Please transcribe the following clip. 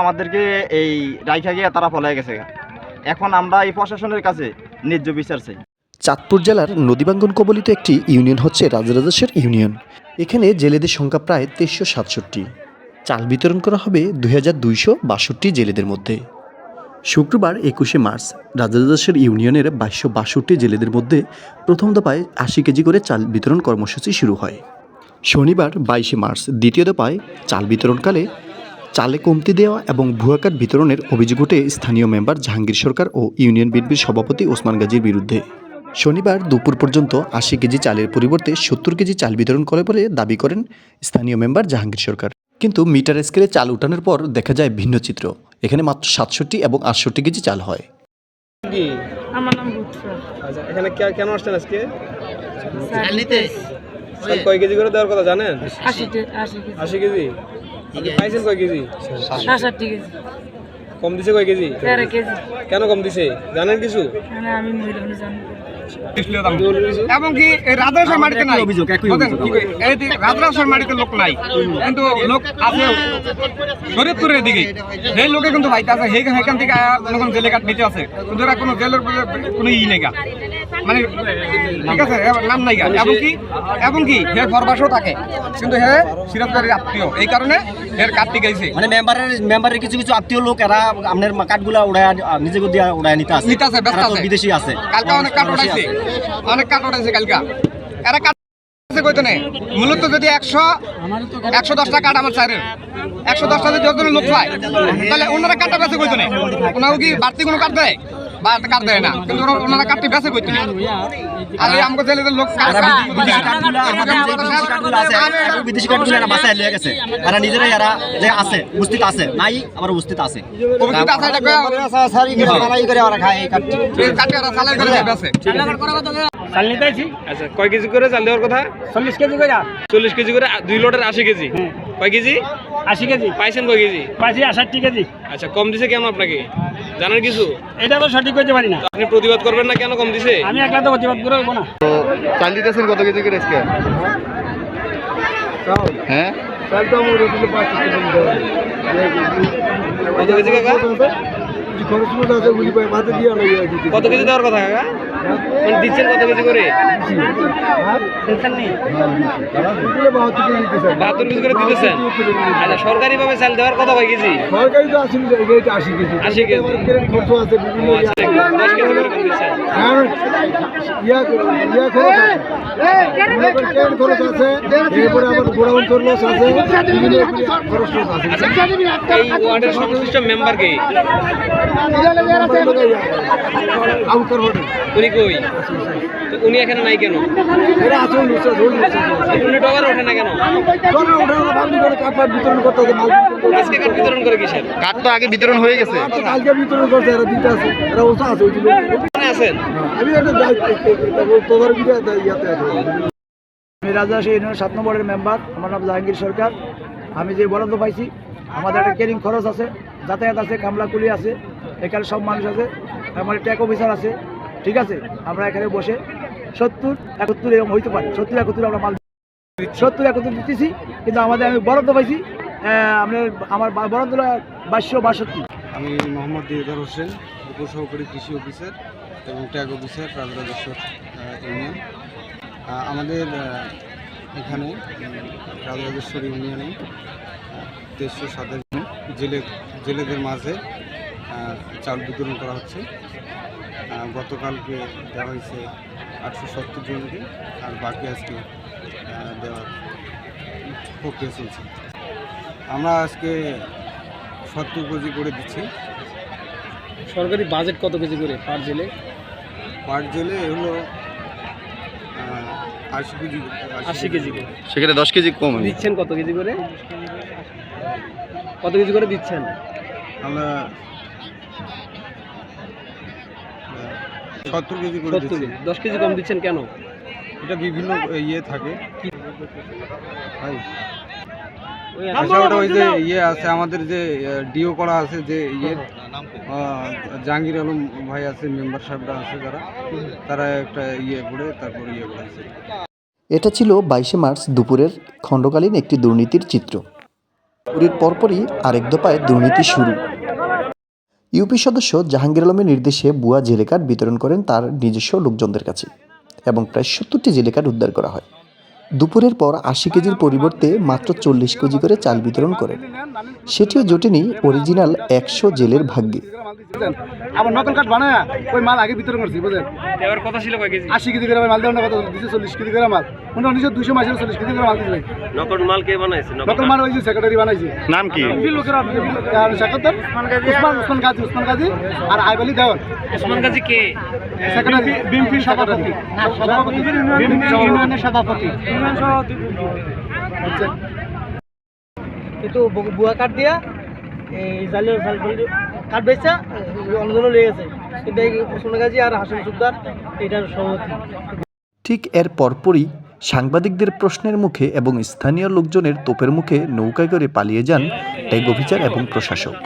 আমাদেরকে এই রাইখা গিয়ে তারা পলায় গেছে এখন আমরা এই প্রশাসনের কাছে ন্যায্য বিচার চাই। চাঁদপুর জেলার নদীবাঙ্গন কবলিত একটি ইউনিয়ন হচ্ছে রাজরাজেশ্বর ইউনিয়ন। এখানে জেলেদের সংখ্যা প্রায় তেইশশো সাতষট্টি। চাল বিতরণ করা হবে দুই হাজার দুইশো বাষট্টি জেলেদের মধ্যে। শুক্রবার একুশে মার্চ রাজরাজেশ্বর ইউনিয়নের বাইশশো বাষট্টি জেলেদের মধ্যে প্রথম দফায় আশি কেজি করে চাল বিতরণ কর্মসূচি শুরু হয়। শনিবার বাইশে মার্চ দ্বিতীয় দফায় চাল বিতরণকালে চালে কমতি দেওয়া এবং ভুয়া কার্ড বিতরণের অভিযোগ ওঠে স্থানীয় মেম্বার জাহাঙ্গীর সরকার ও ইউনিয়ন বিএনপির সভাপতি ওসমান গাজীর বিরুদ্ধে। শনিবার দুপুর পর্যন্ত আশি কেজি চালের পরিবর্তে সত্তর কেজি চাল বিতরণ করে বলে দাবি করেন স্থানীয় মেম্বার জাহাঙ্গীর সরকার। কিন্তু মিটার স্কেলে চাল উঠানোর পর দেখা যায় ভিন্ন চিত্র। এখানে মাত্র সাতষট্টি এবং আটষট্টি কেজি চাল হয়। কি? আমার নাম আচ্ছা এখানে কেন আসছেন আজকে? নিতে। কয় কেজি করে দেওয়ার কথা জানেন? আশি কেজি? পাইছেন কয় কেজি? সাতষট্টি কেজি। কম দিছে কয় কেজি? কেজি। কেন কম দিছে? জানেন কিছু? মানে আমি মহিলা জানি। এবং কি এই মাটিতে নাই? রাজরাজের মাটিতে লোক নাই। কিন্তু লোক আছে দিকে। সেই লোকে কিন্তু ভাইতে আছে সেই সেখান থেকে জেলে কাট নিতে আছে কিন্তু এরা কোনো জেলের বলে কোনো ই নেই। মানে ঠিক আছে নাম নাই। এবং কি এবং কি হে ফরবাসও থাকে। কিন্তু হে সিরাজবাড়ির আত্মীয়। এই কারণে এর কাটতে গেছে। মানে মেম্বারের মেম্বারের কিছু কিছু আত্মীয় লোক এরা আপনার কাঠগুলা উড়ায় নিজে দিয়ে উড়ায় নিতে আছে নিতে আছে, ব্যস্ত আছে। বিদেশি আছে। কালকা অনেক কাঠ উঠাইছে অনেক কাঠ উঠাইছে কালকা। এরা কইতো মূলত যদি একশো একশো দশটা কাঠ আমার চাইরের একশো দশটা যদি লোক পায় তাহলে ওনারা কাঠটা বেঁচে কইতো নেই ওনারা কি বাড়তি কোনো কাঠ দেয়? বা কাঠ দেয় না? কিন্তু ওনারা কাঠটি বেঁচে কইতো। আর এই আমাকে ছেলেদের লোক কাঠ এরা বিদে- বিদেশি কাঠগুলা আমাদের যে বিদেশি কাঠগুলা আছে। এরা বিদেশি কাঠগুলো এরা বাসায় লিয়ে গেছে। এরা নিজেরাই এরা যে আছে উপস্থিত আছে। নাই আবার উপস্থিত আছে। অবস্থিত আছে এটা কয়া- এই কাঠটি ওরা সালাই করে বেঁচে। চাল নিতে আছি আচ্ছা কয় কেজি করে চাল দেওয়ার কথা? চল্লিশ কেজি করে চল্লিশ কেজি করে দুই লোটের আশি কেজি। কয় কেজি? আশি কেজি। পাইছেন কয় কেজি? পাইছি আষাটটি কেজি। আচ্ছা কম দিছে কেন আপনাকে? জানার কিছু? এটা তো সঠিক করতে পারি না। আপনি প্রতিবাদ করবেন না কেন কম দিছে? আমি একলা তো প্রতিবাদ করে না তো চাল দিতেছেন কত কেজি করে আজকে? হ্যাঁ? কত কেজি কাকা? কত কেজি দেওয়ার কথা কাকা? মানে দিচ্ছেন কত কেজি করে? বাহাত্তর কেজি করে দিতেছেন? আচ্ছা সরকারি ভাবে চাল দেওয়ার কথা কয় কেজি? সরকারি তো আশি কেজি আশি কেজি। খরচ আছে বিভিন্ন আচ্ছা, দশ কেজি করে দিচ্ছেন। ইয়া ইয়া খরচ আছে। করেন ক্রেডিট খরচ আছে এরপরে আবার গোডাউন খরচ আছে বিভিন্ন খরচ আছে। এই ওয়ার্ডের সংশ্লিষ্ট মেম্বার কে? আউটার হোটেল উনি কই? উনি এখানে নাই কেন? উনি ওঠে না কেন? আজকে কাঠ বিতরণ করে কিসের? কাঠ তো আগে বিতরণ হয়ে গেছে। বিতরণ করছে এরা দিতে আছে এরা আছে আছেন? আমি একটা দায়িত্ব ইয়াতে আছে। আমি রাজশাহী ইউনিয়ন সাত নম্বরের মেম্বার আমার নাম জাহাঙ্গীর সরকার। আমি যে বরাদ্দ পাইছি আমাদের একটা কেরিং খরচ আছে যাতায়াত আছে কামলাকুলি আছে। এখানে সব মানুষ আছে আমার ট্যাক অফিসার আছে, ঠিক আছে? আমরা এখানে বসে সত্তর একাত্তর এরকম হইতে পারে। সত্তর একাত্তর আমরা মাল সত্তর একাত্তর দিতেছি, কিন্তু আমাদের আমি বরাদ্দ পাইছি আপনার আমার বরাদ্দ বাইশশো বাষট্টি। আমি মোহাম্মদ দিদার হোসেন, উপসহকারী কৃষি অফিসার এবং ট্যাগ অফিসার রাজরাজেশ্বর ইউনিয়ন আমাদের এখানে রাজরাজেশ্বর ইউনিয়নে তেইশশো সাতাশ জেলে জেলেদের মাঝে চাল বিতরণ করা হচ্ছে। গতকালকে দেওয়া হয়েছে আটশো সত্তর জনকে আর বাকি আজকে দেওয়ার প্রক্রিয়া চলছে। আমরা আজকে সত্তর কেজি করে দিচ্ছি। সরকারি বাজেট কত কেজি করে পার জেলে? পার জেলে হলো আশি কেজি আশি কেজি করে। সেখানে দশ কেজি কম দিচ্ছেন কত কেজি করে? কত কেজি করে দিচ্ছেন? আমরা সত্তর কেজি করে সত্তর দিচ্ছি কেজি দশ কেজি কম দিচ্ছেন কেন? এটা বিভিন্ন ইয়ে থাকে। ভাই ওই আচ্ছা ওটা ওই যে ইয়ে আছে আমাদের যে ডিও করা আছে যে ইয়ে জাহাঙ্গীর আলম ভাই আছে মেম্বার সাহেবরা আছে যারা। তারা একটা ইয়ে করে তারপর ইয়ে করেছে এটা ছিল বাইশে মার্চ দুপুরের খণ্ডকালীন একটি দুর্নীতির চিত্র। চুরির পরপরই আরেক দফায় দুর্নীতি শুরু। ইউপি সদস্য জাহাঙ্গীর আলমের নির্দেশে বুয়া জেলে কার্ড বিতরণ করেন তার নিজস্ব লোকজনদের কাছে এবং প্রায় সত্তরটি জেলে কার্ড উদ্ধার করা হয়। দুপুরের পর আশি কেজির পরিবর্তে মাত্র চল্লিশ কেজি করে চাল বিতরণ করেন। সেটিও জোটেনি অরিজিনাল একশো জেলের ভাগ্যে। আবার নকল কাঠ বানায় ওই মাল আগে বিতরণ করছি বুঝলেন? দেওয়ার কথা ছিল কয় কেজি? আশি কেজি করে মাল দেওয়ার কথা দুশো চল্লিশ কেজি করে মাল। উনি উনিশশো দুশো মাসে চল্লিশ কেজি করে মাল দিয়েছিলেন নকল মাল কে বানাইছে? নকল মাল ওই যে সেক্রেটারি বানাইছে। নাম কি? সেক্রেটার উসমান উসমান গাজী উসমান গাজী আর আইবালি দেওয়ান। ওসমান গাজী কে? সেক্রেটারি বিএমপির সভাপতি। ইউনিয়নের সভাপতি। কিন্তু বুয়া কাঠ দিয়া এই জালিয়ার জাল কাঠ বেচা অন্যজনও লেগে গেছে কিন্তু এই সোনাগাজী আর হাসন সুদ্দার এটার সভাপতি। ঠিক এর পরপরই সাংবাদিকদের প্রশ্নের মুখে এবং স্থানীয় লোকজনের তোপের মুখে নৌকায় করে পালিয়ে যান ট্যাগ অফিসার এবং প্রশাসক।